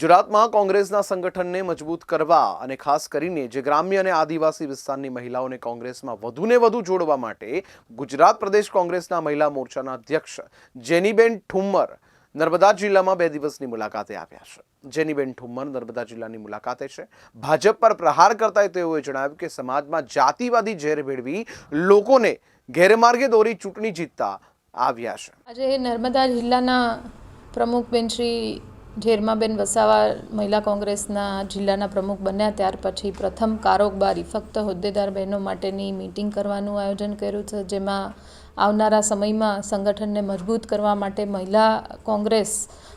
ગુજરાતમાં કોંગ્રેસના સંગઠનને મજબૂત કરવા અને ખાસ કરીને જે ગ્રામ્ય અને આદિવાસી વિસ્તારની મહિલાઓને કોંગ્રેસમાં વધુને વધુ જોડવા માટે ગુજરાત પ્રદેશ કોંગ્રેસના મહિલા મોરચાના અધ્યક્ષ જેનીબેન ઠુમ્મર નર્મદા જિલ્લામાં બે દિવસની મુલાકાતે આવ્યા છે. જેનીબેન ઠુમ્મર નર્મદા જિલ્લાની મુલાકાતે છે. ભાજપ પર પ્રહાર કરતા તેઓએ જણાવ્યું કે સમાજમાં જાતિવાદી ઝેર ભેળવી લોકોને ગેરમાર્ગે દોરી ચૂંટણી જીતતા આવ્યા છે. આજે નર્મદા જિલ્લાના પ્રમુખબેન શ્રી ઝેરમાબેન વસાવા મહિલા કોંગ્રેસના જિલ્લાના પ્રમુખ બન્યા. ત્યાર પછી પ્રથમ કારોબારી ફક્ત હોદ્દેદાર બહેનો માટેની મિટિંગ કરવાનું આયોજન કર્યું છે, જેમાં આવનારા સમયમાં સંગઠનને મજબૂત કરવા માટે મહિલા કોંગ્રેસ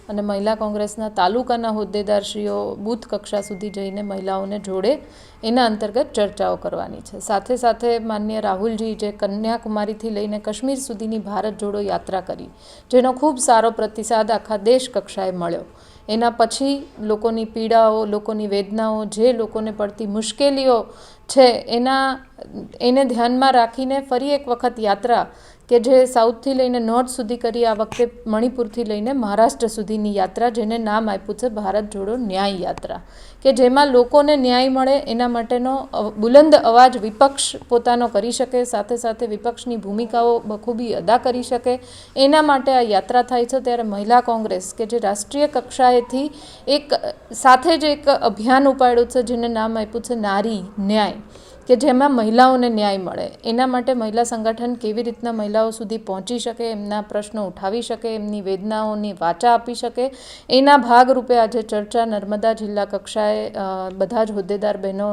અને મહિલા કોંગ્રેસના તાલુકાના હોદ્દેદારશ્રીઓ બૂથ કક્ષા સુધી જઈને મહિલાઓને જોડે એના અંતર્ગત ચર્ચાઓ કરવાની છે. સાથે સાથે માન્ય રાહુલજી જે કન્યાકુમારીથી લઈને કાશ્મીર સુધીની ભારત જોડો યાત્રા કરી, જેનો ખૂબ સારો પ્રતિસાદ આખા દેશ કક્ષાએ મળ્યો. એના પછી લોકોની પીડાઓ, લોકોની વેદનાઓ, જે લોકોને પડતી મુશ્કેલીઓ છે, એના, એને ધ્યાનમાં રાખીને ફરી એક વખત યાત્રા કે જે સાઉથથી લઈને નોર્થ સુધી કરી આ વખતે મણિપુરથી લઈને મહારાષ્ટ્ર સુધીની યાત્રા, જેને નામ આપ્યું છે ભારત જોડો ન્યાય યાત્રા. કે જેમાં લોકોને ન્યાય મળે એના માટેનો બુલંદ અવાજ વિપક્ષ પોતાનો કરી શકે, સાથે સાથે વિપક્ષની ભૂમિકાઓ બખૂબી અદા કરી શકે. એના માટે આ યાત્રા થાય છે ત્યારે મહિલા કોંગ્રેસ, કે જે રાષ્ટ્રીય કક્ષાએથી એક, સાથે જ એક અભિયાન ઉપાડ્યું છે, જેને નામ આપ્યું છે નારી ન્યાય. કે જેમાં મહિલાઓને ન્યાય મળે. એના માટે મહિલા સંગઠન કેવી રીતના મહિલાઓ સુધી પહોંચી શકે, એમના પ્રશ્નો ઉઠાવી શકે, એમની વેદનાઓની વાચા આપી શકે. એના ભાગરૂપે આજે ચર્ચા નર્મદા જિલ્લા કક્ષાએ બધા જ હોદ્દેદાર બહેનો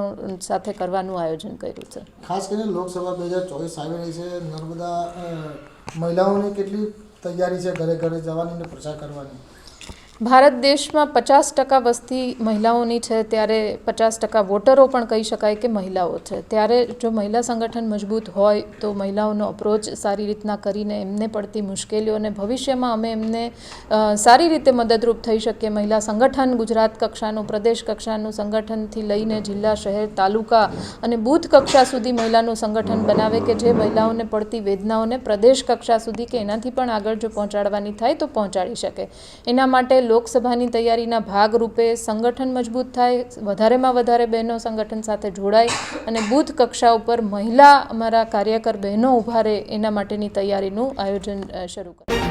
સાથે કરવાનું આયોજન કર્યું છે. ખાસ કરીને લોકસભા બે હજાર ચોવીસ આવી રહી છે. નર્મદા મહિલાઓની કેટલી તૈયારી છે ઘરે ઘરે જવાની ને પ્રચાર કરવાની? ભારત દેશમાં પચાસ ટકા વસ્તી મહિલાઓની છે, ત્યારે પચાસ ટકા વોટરો પણ કહી શકાય કે મહિલાઓ છે. ત્યારે જો મહિલા સંગઠન મજબૂત હોય, તો મહિલાઓનો અપ્રોચ સારી રીતના કરીને એમને પડતી મુશ્કેલીઓને ભવિષ્યમાં અમે એમને સારી રીતે મદદરૂપ થઈ શકીએ. મહિલા સંગઠન ગુજરાત કક્ષાનું, પ્રદેશ કક્ષાનું સંગઠનથી લઈને જિલ્લા, શહેર, તાલુકા અને બૂથ કક્ષા સુધી મહિલાનું સંગઠન બનાવે કે જે મહિલાઓને પડતી વેદનાઓને પ્રદેશ કક્ષા સુધી કે એનાથી પણ આગળ જો પહોંચાડવાની થાય તો પહોંચાડી શકે. એના માટે લોકસભાની તૈયારીના ભાગરૂપે સંગઠન મજબૂત થાય, વધારેમાં વધારે બહેનો સંગઠન સાથે જોડાય અને બૂથ કક્ષા ઉપર મહિલા અમારા કાર્યકર બહેનો ઊભા રહે એના માટેની તૈયારીનું આયોજન શરૂ કરે